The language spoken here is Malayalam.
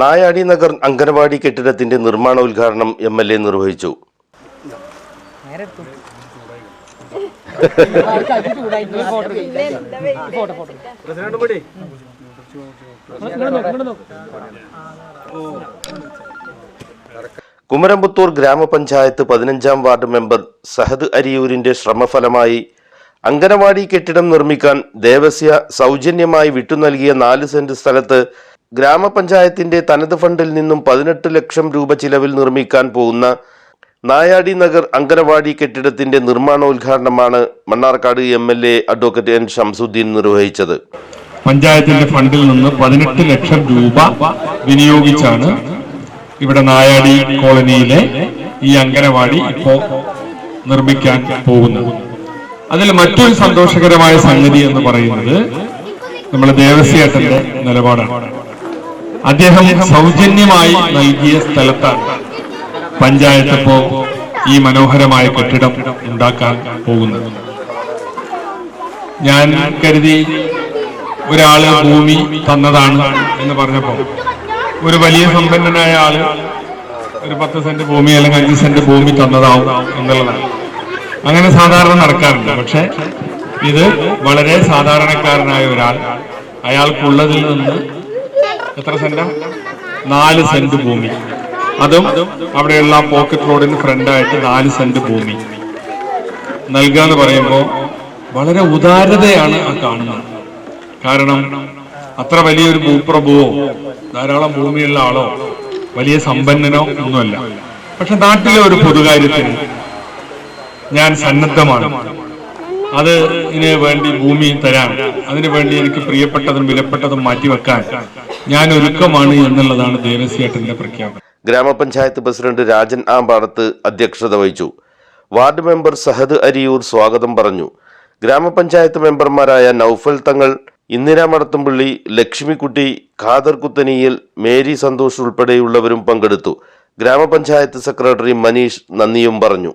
നായാടി നഗർ അംഗനവാടി കെട്ടിടത്തിന്റെ നിർമ്മാണ ഉദ്ഘാടനം എം എൽ എ നിർവഹിച്ചു. കുമരമ്പത്തൂർ ഗ്രാമപഞ്ചായത്ത് പതിനഞ്ചാം വാർഡ് മെമ്പർ സഹദ് അരിയൂരിന്റെ ശ്രമഫലമായി അംഗനവാടി കെട്ടിടം നിർമ്മിക്കാൻ ദേവസ്യ സൗജന്യമായി വിട്ടു നൽകിയ നാല് സെന്റ് സ്ഥലത്ത് ഗ്രാമപഞ്ചായത്തിന്റെ തനത് ഫണ്ടിൽ നിന്നും പതിനെട്ട് ലക്ഷം രൂപ ചിലവിൽ നിർമ്മിക്കാൻ പോകുന്ന നായാടി നഗർ അംഗനവാടി കെട്ടിടത്തിന്റെ നിർമ്മാണോദ്ഘാടനമാണ് Mannarkkad M L A advocate N Shamsuddin നിർവഹിച്ചത്. പഞ്ചായത്തിന്റെ ഫണ്ടിൽ നിന്ന് പതിനെട്ട് ലക്ഷം രൂപ വിനിയോഗിച്ചാണ് ഇവിടെ നായാടി കോളനിയിലെ ഈ അംഗനവാടി ഇപ്പോ നിർമ്മിക്കാൻ പോകുന്നത്. അതിൽ മറ്റൊരു സന്തോഷകരമായ സംഗതി എന്ന് പറയുന്നത് നമ്മുടെ ദേവസ്യേട്ടന്റെ നിലപാടാണ്. അദ്ദേഹം സൗജന്യമായി നൽകിയ സ്ഥലത്താണ്. പഞ്ചായത്ത് ഇപ്പോ ഈ മനോഹരമായ കെട്ടിടം ഉണ്ടാക്കാൻ പോകുന്നത്. ഞാൻ കരുതി ഒരാൾ ഭൂമി തന്നതാണ് എന്ന് പറഞ്ഞപ്പോ ഒരു വലിയ സമ്പന്നനായ ആൾ ഒരു പത്ത് സെന്റ് ഭൂമി അല്ലെങ്കിൽ അഞ്ച് സെന്റ് ഭൂമി തന്നതാവും എന്നുള്ളതാണ്. അങ്ങനെ സാധാരണ നടക്കാറുണ്ട്. പക്ഷെ ഇത് വളരെ സാധാരണക്കാരനായ ഒരാൾ അയാൾക്കുള്ളതിൽ നിന്ന് എത്ര സെന്റ്? നാല് സെന്റ് ഭൂമി. അതും അവിടെയുള്ള പോക്കറ്റ് റോഡിന് ഫ്രണ്ടായിട്ട് നാല് സെന്റ് ഭൂമി. നൽകുക എന്ന് പറയുമ്പോൾ വളരെ ഉദാരതയാണ് ആ കാണുന്നത്. കാരണം അത്ര വലിയൊരു ഭൂപ്രഭുവോ ധാരാളം ഭൂമിയുള്ള ആളോ വലിയ സമ്പന്നനോ ഒന്നുമല്ല. പക്ഷെ നാട്ടിലെ ഒരു പൊതുകാര്യത്തിന് ഞാൻ സന്നദ്ധമാണ്. അത് ഇതിന് വേണ്ടി ഭൂമി തരാൻ അതിനു വേണ്ടി എനിക്ക് പ്രിയപ്പെട്ടതും വിലപ്പെട്ടതും മാറ്റിവെക്കാൻ ഞാൻ ഒരുക്കമാണ് എന്നുള്ളതാണ് ദേവസ്വേട്ടന്റെ പ്രഖ്യാപനം. ഗ്രാമപഞ്ചായത്ത് പ്രസിഡന്റ് രാജൻ ആമ്പാടത്ത് അധ്യക്ഷത വഹിച്ചു. വാർഡ് മെമ്പർ സഹദ് അരിയൂർ സ്വാഗതം പറഞ്ഞു. ഗ്രാമപഞ്ചായത്ത് മെമ്പർമാരായ നൌഫൽ തങ്ങൾ ഇന്ദിരാ മടത്തുംപള്ളി ലക്ഷ്മിക്കുട്ടി ഖാദർ കുത്തനിയിൽ മേരി സന്തോഷ് ഉൾപ്പെടെയുള്ളവരും പങ്കെടുത്തു. ഗ്രാമപഞ്ചായത്ത് സെക്രട്ടറി മനീഷ് നന്ദിയും പറഞ്ഞു.